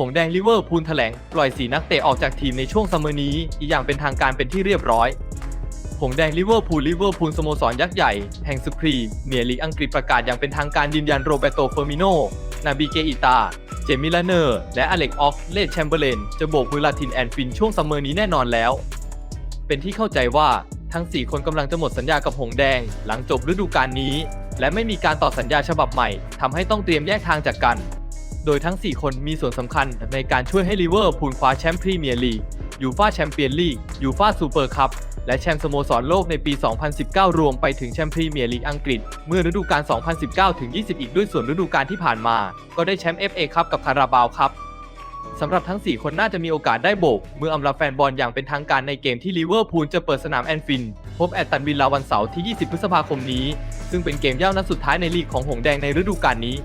หงแดงลิเวอร์พูลแถลง ปล่อยสีนักเตะออกจากทีมในช่วงซัมเมอร์นี้ อีกอย่างเป็นทางการเป็นที่เรียบร้อย หงแดงลิเวอร์พูลลิเวอร์พูลสโมสรยักษ์ใหญ่ แห่งสุพรีเมียร์ลีกอังกฤษประกาศอย่างเป็นทางการยืนยันโรเบโตเฟอร์มิโน นาบีเกอิตา เจมิลาเนอร์ และอเล็กออกเลดแชมเบอร์เลนจะโบกมือลาทินแอนฟินช่วงซัมเมอร์นี้แน่นอนแล้ว เป็นที่เข้าใจว่าทั้ง 4 คนกำลังจะหมดสัญญากับหงแดง หลังจบฤดูกาลนี้ และไม่มีการต่อสัญญาฉบับใหม่ทำให้ต้องเตรียมแยกทางจากกัน โดยทั้ง 4 คนมีส่วนสำคัญในการช่วยให้ลิเวอร์พูลคว้าแชมป์พรีเมียร์ลีกยูฟาแชมเปี้ยนลีกยูฟาซูเปอร์คัพและแชมป์สโมสรโลกในปี 2019 รวมไปถึงแชมป์พรีเมียร์ลีกอังกฤษ เมื่อฤดูกาล 2019 ถึง 20 อีกด้วยส่วนฤดูกาลที่ผ่านมา ก็ได้แชมป์ FA คัพกับคาราบาวครับสำหรับทั้ง 4 คนน่าจะมีโอกาสได้โบก เมื่ออำลาแฟนบอลอย่างเป็นทางการในเกมที่ลิเวอร์พูลจะเปิดสนามแอนฟิลด์พบแอตตันวิลลาวันเสาร์ที่ 20 พฤษภาคมนี้ ซึ่งเป็นเกมเย่านัดสุดท้ายในลีกของหงแดงในฤดูกาลนี้